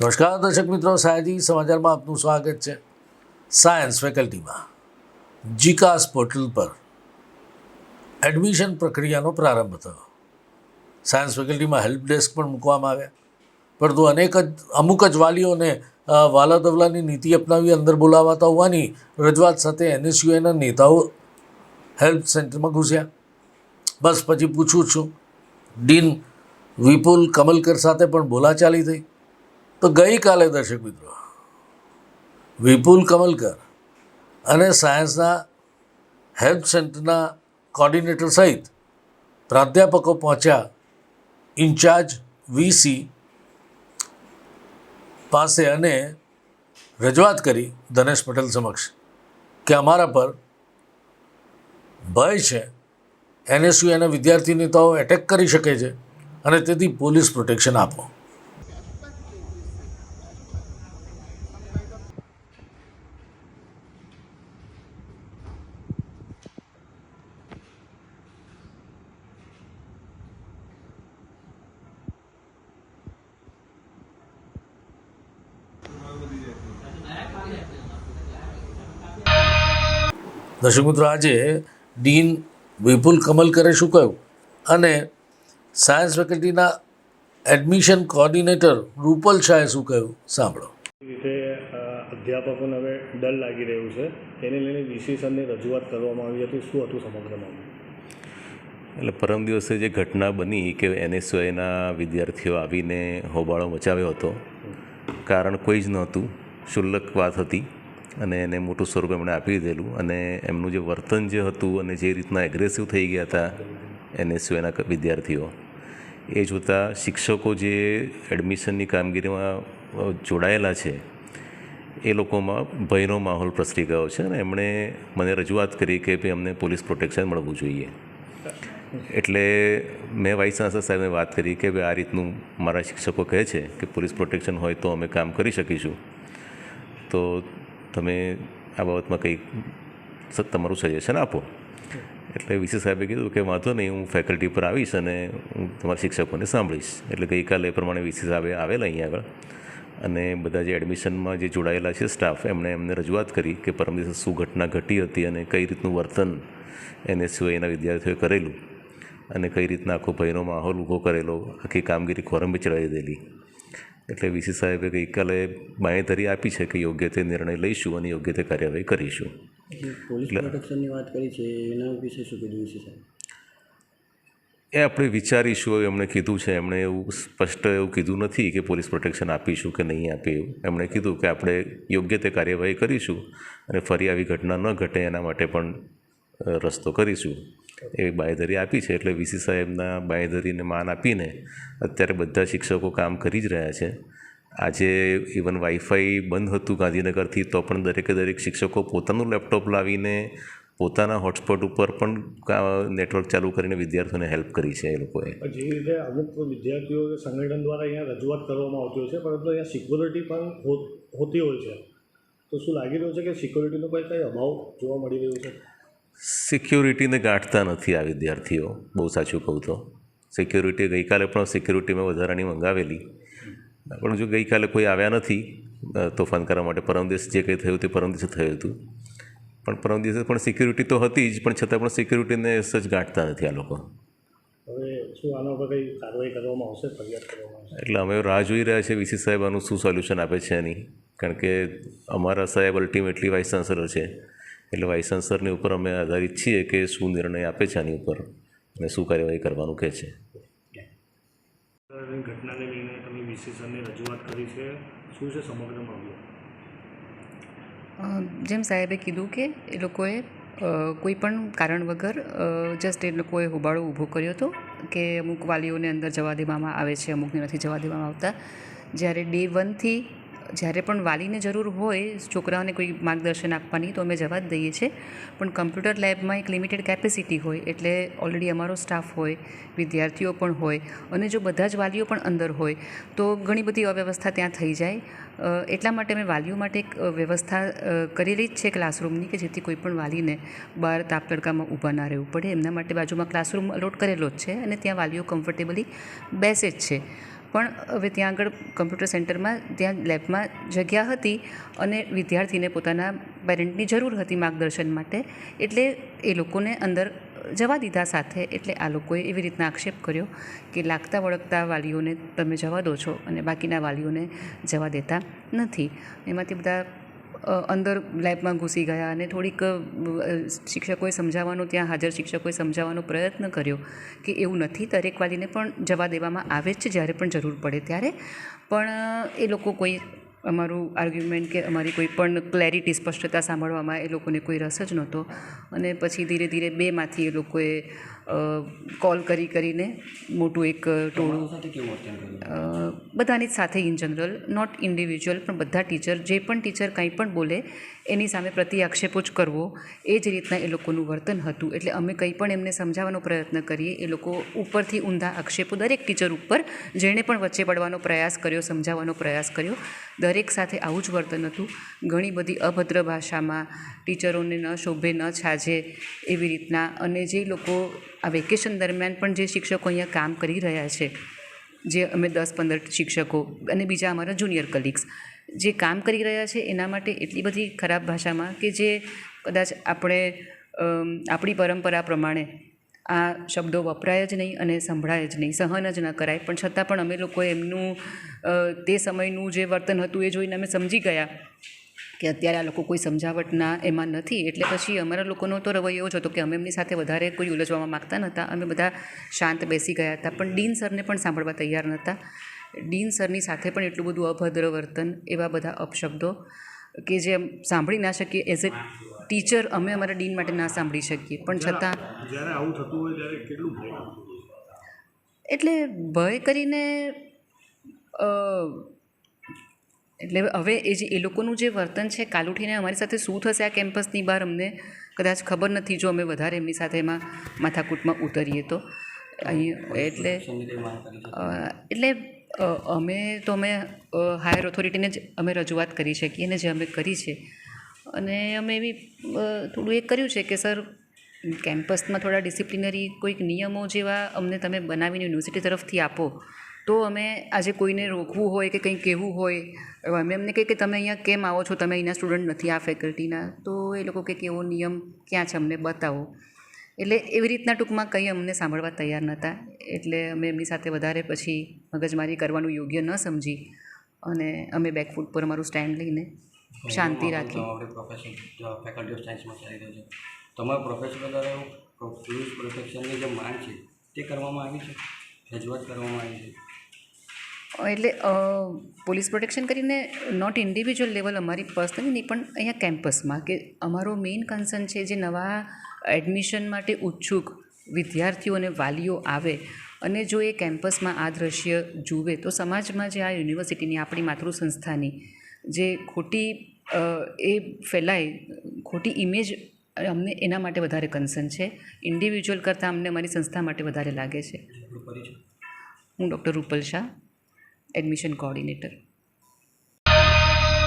નમસ્કાર, દર્શક મિત્રો. સાયજી સમાચારમાં આપનું સ્વાગત છે સાયન્સ ફેકલ્ટીમાં. જીકાસ પોર્ટલ પર એડમિશન પ્રક્રિયાનો પ્રારંભ થયો. સાયન્સ ફેકલ્ટીમાં હેલ્પ ડેસ્ક પણ મૂકવામાં આવ્યા. પરંતુ અનેક જ, અમુક જ વાલીઓને વાલા દવલાની નીતિ અપનાવી, અંદર બોલાવાતા હોવાની રજૂઆત સાથે એનએસયુઆઈના નેતાઓ હેલ્પ સેન્ટરમાં ઘૂસ્યા. બસ પછી પૂછું છું. ડીન વિપુલ કમલકર સાથે પણ બોલાચાલી થઈ. તો ગઈકાલે દર્શક મિત્રો, વિપુલ કમલકર અને સાયન્સના હેલ્પ સેન્ટરના કોર્ડિનેટર સહિત પ્રાધ્યાપકો પહોંચ્યા ઇન્ચાર્જ વીસી પાસે અને રજૂઆત કરી ધનેશ પટેલ સમક્ષ કે અમારા પર ભય છે. એનએસયુ એના વિદ્યાર્થી નેતાઓ એટેક કરી શકે છે અને તેથી પોલીસ પ્રોટેક્શન આપો. દર્શક મિત્રો આજે ડીન વિપુલ કમલકરે શું કહ્યું? અને સાયન્સ ફેકલ્ટીના એડમિશન કોર્ડિનેટર રૂપલ શાહે શું કહ્યું? સાંભળો. રીતે અધ્યાપકોને હવે ડર લાગી રહ્યું છે. એને લઈને વિશેષણની રજૂઆત કરવામાં આવી હતી. શું હતું સમગ્ર મામલે? એટલે પરમ દિવસે જે ઘટના બની કે એનએસયુઆઈના વિદ્યાર્થીઓ આવીને હોબાળો મચાવ્યો હતો કારણ કોઈ જ નહોતું. શુલ્લક વાત હતી. અને એને મોટું સ્વરૂપ એમણે આપી દીધેલું. અને એમનું જે વર્તન જે હતું અને જે રીતના એગ્રેસિવ થઈ ગયા હતા એનએસયુઆઈના વિદ્યાર્થીઓ, એ જોતાં શિક્ષકો જે એડમિશનની કામગીરીમાં જોડાયેલા છે, એ લોકોમાં ભયનો માહોલ પ્રસરી ગયો છે. અને એમણે મને રજૂઆત કરી કે ભાઈ અમને પોલીસ પ્રોટેક્શન મળવું જોઈએ. એટલે મેં વાઇસ ચાન્સલર સાહેબને વાત કરી કે ભાઈ આ રીતનું મારા શિક્ષકો કહે છે કે પોલીસ પ્રોટેક્શન હોય તો અમે કામ કરી શકીશું. તો તમે આ બાબતમાં કંઈક તમારું સજેશન આપો. એટલે વિશે સાહેબે કીધું કે વાંધો નહીં, હું ફેકલ્ટી પર આવીશ અને હું તમારા શિક્ષકોને સાંભળીશ. એટલે ગઈકાલે એ પ્રમાણે વિશે સાહેબે આવેલા અહીંયા આગળ અને બધા જે એડમિશનમાં જે જોડાયેલા છે સ્ટાફ એમણે એમને રજૂઆત કરી કે પરમ દિવસે શું ઘટના ઘટી હતી અને કઈ રીતનું વર્તન એને સિવાય એના વિદ્યાર્થીઓએ કરેલું અને કઈ રીતના આખો ભયનો માહોલ ઊભો કરેલો, આખી કામગીરી ખોરંભી ચડાવી દીધેલી. એટલે વીસી સાહેબે ગઈકાલે બાંયધરી આપી છે કે યોગ્ય તે નિર્ણય લઈશું અને યોગ્ય તે કાર્યવાહી કરીશું. પોલીસ પ્રોટેક્શનની વાત કરી છે એના વિશે શું કીધું વિશે સાહેબ? એ આપણે વિચારીશું એવું એમણે કીધું છે એમણે એવું સ્પષ્ટ એવું કીધું નથી કે પોલીસ પ્રોટેક્શન આપીશું કે નહીં આપે એવું. એમણે કીધું કે આપણે યોગ્ય તે કાર્યવાહી કરીશું અને ફરી આવી ઘટના ન ઘટે એના માટે પણ રસ્તો કરીશું. એવી બાંયધરી આપી છે એટલે વીસી સાહેબના બાંયધરીને માન આપીને અત્યારે બધા શિક્ષકો કામ કરી જ રહ્યા છે. આજે ઇવન વાઈફાઈ બંધ હતું ગાંધીનગરથી, તો પણ દરેકે દરેક શિક્ષકો પોતાનું લેપટોપ લાવીને પોતાના હોટસ્પોટ ઉપર પણ નેટવર્ક ચાલુ કરીને વિદ્યાર્થીઓને હેલ્પ કરી છે એ લોકોએ. પણ જે રીતે અમુક વિદ્યાર્થીઓ સંગઠન દ્વારા અહીંયા રજૂઆત કરવામાં આવતી હોય છે, પરંતુ અહીંયા સિક્યોરિટી પણ હોતી હોય છે. તો શું લાગી રહ્યું છે કે સિક્યોરિટીનો કોઈ કંઈ અભાવ જોવા મળી રહ્યો છે? સિક્યોરિટીને ગાંઠતા નથી આ વિદ્યાર્થીઓ. બહુ સાચું કહું તો. સિક્યોરિટી ગઈકાલે પણ સિક્યોરિટી મેં વધારાની મંગાવેલી. પણ જો ગઈકાલે કોઈ આવ્યા નથી તોફાન કરવા માટે પરમ દિવસ જે કંઈ થયું તે પરમ દિવસે થયું હતું. પણ પરમ દિવસે પણ સિક્યોરિટી તો હતી જ પણ છતાં પણ સિક્યોરિટીને સજ ગાંઠતા નથી આ લોકો. હવે શું આના પર કંઈ કાર્યવાહી કરવામાં આવશે ફરિયાદ કરવામાં આવશે? એટલે અમે રાહ જોઈ રહ્યા છીએ વીસી સાહેબ આનું શું સોલ્યુશન આપે છે એની. કારણ કે અમારા સાહેબ અલ્ટિમેટલી વાઇસ ચાન્સલર છે. એટલે વાઇસ ચાન્સલરની ઉપર અમે આધારિત છીએ કે શું નિર્ણય આપે છે આની ઉપર અને શું કાર્યવાહી કરવાનું કહે છે. ઘટનાને લઈને તમે વીસી રજૂઆત કરી છે. શું છે સમગ્ર મામલો? જેમ સાહેબે કીધું કે એ લોકોએ કોઈ પણ કારણ વગર જસ્ટ એ લોકોએ હોબાળો ઊભો કર્યો હતો કે અમુક વાલીઓને અંદર જવા દેવામાં આવે છે અમુકને નથી જવા દેવામાં આવતા. જ્યારે ડે વનથી જ્યારે પણ વાલીને જરૂર હોય, છોકરાઓને કોઈ માર્ગદર્શન આપવાની, તો અમે જવા જ દઈએ છીએ. પણ કમ્પ્યુટર લેબમાં એક લિમિટેડ કેપેસિટી હોય, એટલે ઓલરેડી અમારો સ્ટાફ હોય, વિદ્યાર્થીઓ પણ હોય, અને જો બધા જ વાલીઓ પણ અંદર હોય, તો ઘણી બધી અવ્યવસ્થા ત્યાં થઈ જાય. એટલા માટે મેં વાલીઓ માટે એક વ્યવસ્થા કરેલી જ છે ક્લાસરૂમની, કે જેથી કોઈ પણ વાલીને બહાર તાપ તડકામાં ઊભા ના રહેવું પડે. એમના માટે બાજુમાં ક્લાસરૂમ અલોટ કરેલો જ છે, અને ત્યાં વાલીઓ કમ્ફર્ટેબલી બેસે જ છે. પણ હવે ત્યાં આગળ કમ્પ્યુટર સેન્ટરમાં, ત્યાં લેબમાં જગ્યા હતી અને વિદ્યાર્થીને પોતાના પેરેન્ટની જરૂર હતી માર્ગદર્શન માટે. એટલે એ લોકોને અંદર જવા દીધા સાથે, એટલે આ લોકોએ એવી રીતના આક્ષેપ કર્યો કે લાગતા વળગતા વાલીઓને તમે જવા દો છો અને બાકીના વાલીઓને જવા દેતા નથી. એમાંથી બધા અંદર લેબમાં ઘૂસી ગયા અને થોડીક શિક્ષકોએ સમજાવવાનો, ત્યાં હાજર શિક્ષકોએ સમજાવવાનો પ્રયત્ન કર્યો કે એવું નથી દરેક વાલીને પણ જવા દેવામાં આવે જ છે જ્યારે પણ જરૂર પડે ત્યારે. પણ એ લોકો કોઈ અમારું આર્ગ્યુમેન્ટ કે અમારી કોઈ પણ ક્લેરિટી, સ્પષ્ટતા સાંભળવામાં એ લોકોને કોઈ રસ જ નહોતો. અને પછી ધીરે ધીરે બેમાંથી એ લોકોએ કોલ કરી કરીને મોટું એક ટોળું. બધાની જ સાથે ઇન જનરલ નોટ ઇન્ડિવિજ્યુઅલ પણ બધા ટીચર જે પણ ટીચર કંઈ પણ બોલે એની સામે પ્રતિ આક્ષેપો જ કરવો એ જ રીતના એ લોકોનું વર્તન હતું. એટલે અમે કંઈ પણ એમને સમજાવવાનો પ્રયત્ન કરીએ એ લોકો ઉપરથી ઊંધા આક્ષેપો દરેક ટીચર ઉપર જેણે પણ વચ્ચે પડવાનો પ્રયાસ કર્યો સમજાવવાનો પ્રયાસ કર્યો દરેક સાથે આવું જ વર્તન હતું. ઘણી બધી અભદ્ર ભાષામાં ટીચરોને ન શોભે ન છાજે એવી રીતના અને જે લોકો આ વેકેશન દરમિયાન પણ જે શિક્ષકો અહીંયા કામ કરી રહ્યા છે, જે અમે દસ પંદર શિક્ષકો અને બીજા અમારા જુનિયર કલીગ્સ, જે કામ કરી રહ્યા છે એના માટે એટલી બધી ખરાબ ભાષામાં કે જે કદાચ આપણે આપણી પરંપરા પ્રમાણે આ શબ્દો વપરાય જ નહીં અને સંભળાય જ નહીં, સહન જ ન કરાય. પણ છતાં પણ અમે લોકો એમનું તે સમયનું જે વર્તન હતું એ જોઈને અમે સમજી ગયા કે અત્યારે આ લોકો કોઈ સમજાવટના એમાં નથી. એટલે પછી અમારા લોકોનો તો રવૈયો એવો જ હતો કે અમે એમની સાથે વધારે કોઈ ઉલજવામાં માગતા નહોતા. અમે બધા શાંત બેસી ગયા હતા. પણ ડીન સરને પણ સાંભળવા તૈયાર નહોતા. ડીન સરની સાથે પણ એટલું બધું અભદ્ર વર્તન એવા બધા અપશબ્દો કે જે સાંભળી ના શકીએ. એઝ એ ટીચર અમે અમારા ડીન માટે ના સાંભળી શકીએ. પણ છતાં જ્યારે આવું થતું હોય ત્યારે કેટલું ભય એટલે ભય કરીને એટલે હવે એ જે, એ લોકોનું જે વર્તન છે, કાલ ઉઠીને અમારી સાથે શું થશે આ કેમ્પસની બહાર અમને કદાચ ખબર નથી જો અમે વધારે એમની સાથે એમાં માથાકૂટમાં ઉતરીએ તો. અહીં એટલે એટલે અમે તો અમે હાયર ઓથોરિટીને જ અમે રજૂઆત કરી શકીએ અને જે અમે કરી છે. અને અમે એવી થોડું એ કર્યું છે કે સર, કેમ્પસમાં થોડા ડિસિપ્લિનરી કોઈક નિયમો જેવા અમને તમે બનાવીને યુનિવર્સિટી તરફથી આપો. તો અમે આજે કોઈને રોકવું હોય કે કંઈ કહેવું હોય અમે એમને કહીએ કે તમે અહીંયા કેમ આવો છો? તમે અહીંના સ્ટુડન્ટ નથી આ ફેકલ્ટીના તો એ લોકો કે એવો નિયમ ક્યાં છે? અમને બતાવો. એટલે એવી રીતના ટૂંકમાં કંઈ અમને સાંભળવા તૈયાર નહોતા. એટલે અમે એમની સાથે વધારે પછી મગજમારી કરવાનું યોગ્ય ન સમજી અને અમે બેકફૂટ પર અમારું સ્ટેન્ડ લઈને શાંતિ રાખી. આપણી ફેકલ્ટી ઓફ સાયન્સમાં ચાલી રહ્યો છે. તમારા પ્રોફેસર દ્વારા પોલીસ પ્રોટેક્શનની જે માંગ છે તે કરવામાં આવી છે? રજૂઆત કરવામાં આવી છે? એટલે પોલીસ પ્રોટેક્શન કરીને નોટ ઇન્ડિવિજ્યુઅલ લેવલ અમારી પર્સનલી નહીં પણ અહીંયા કેમ્પસમાં કે અમારો મેઇન કન્સર્ન છે જે નવા એડમિશન માટે ઉત્સુક વિદ્યાર્થીઓ અને વાલીઓ આવે અને જો એ કેમ્પસમાં આ દ્રશ્ય જુએ તો સમાજમાં જે આ યુનિવર્સિટીની આપણી માતૃ સંસ્થાની જે ખોટી એ ફેલાય ખોટી ઇમેજ અમને એના માટે વધારે કન્સર્ન છે. ઇન્ડિવિજ્યુઅલ કરતાં અમને અમારી સંસ્થા માટે વધારે લાગે છે. હું doctor Rupal Shah. Admission coordinator